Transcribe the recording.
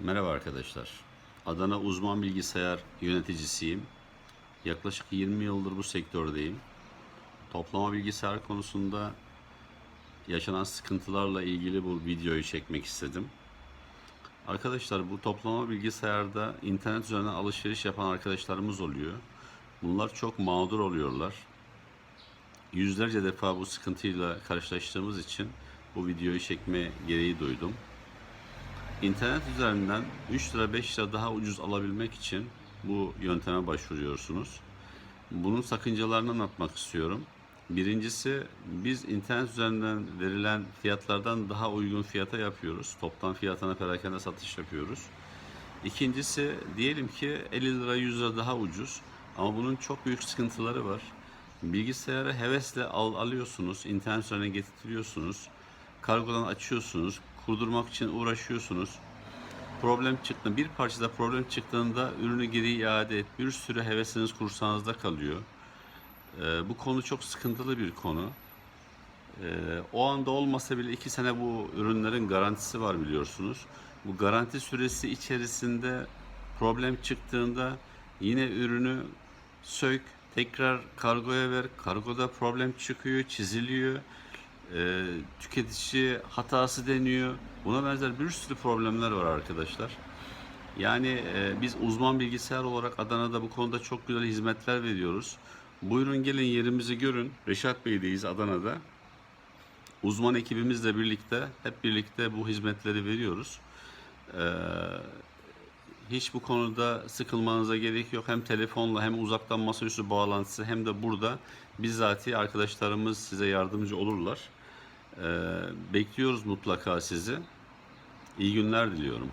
Merhaba arkadaşlar. Adana uzman bilgisayar yöneticisiyim. Yaklaşık 20 yıldır bu sektördeyim. Toplama bilgisayar konusunda yaşanan sıkıntılarla ilgili bu videoyu çekmek istedim. Arkadaşlar bu toplama bilgisayarda internet üzerinden alışveriş yapan arkadaşlarımız oluyor. Bunlar çok mağdur oluyorlar. Yüzlerce defa bu sıkıntıyla karşılaştığımız için bu videoyu çekme gereği duydum. İnternet üzerinden 3 lira 5 lira daha ucuz alabilmek için bu yönteme başvuruyorsunuz. Bunun sakıncalarını anlatmak istiyorum. Birincisi biz internet üzerinden verilen fiyatlardan daha uygun fiyata yapıyoruz. Toptan fiyatına perakende satış yapıyoruz. İkincisi diyelim ki 50 lira 100 lira daha ucuz ama bunun çok büyük sıkıntıları var. Bilgisayarı hevesle al, alıyorsunuz, internet üzerinden getirtiyorsunuz, kargodan açıyorsunuz, kurdurmak için uğraşıyorsunuz. Problem çıktı, bir parçada problem çıktığında ürünü geri iade et. Bir sürü hevesiniz kursanızda kalıyor. Ee, bu konu çok sıkıntılı bir konu. Ee, o anda olmasa bile iki sene bu ürünlerin garantisi var biliyorsunuz. Bu garanti süresi içerisinde problem çıktığında yine ürünü sök, tekrar kargoya ver. Kargoda problem çıkıyor, çiziliyor. Ee, tüketici hatası deniyor. Buna benzer bir sürü problemler var arkadaşlar. Yani e, biz uzman bilgisayar olarak Adana'da bu konuda çok güzel hizmetler veriyoruz. Buyurun gelin yerimizi görün. Reşat Bey'deyiz Adana'da. Uzman ekibimizle birlikte hep birlikte bu hizmetleri veriyoruz. Ee, hiç bu konuda sıkılmanıza gerek yok. Hem telefonla hem uzaktan masaüstü bağlantısı hem de burada bizzati arkadaşlarımız size yardımcı olurlar. Ee, bekliyoruz mutlaka sizi. İyi günler diliyorum.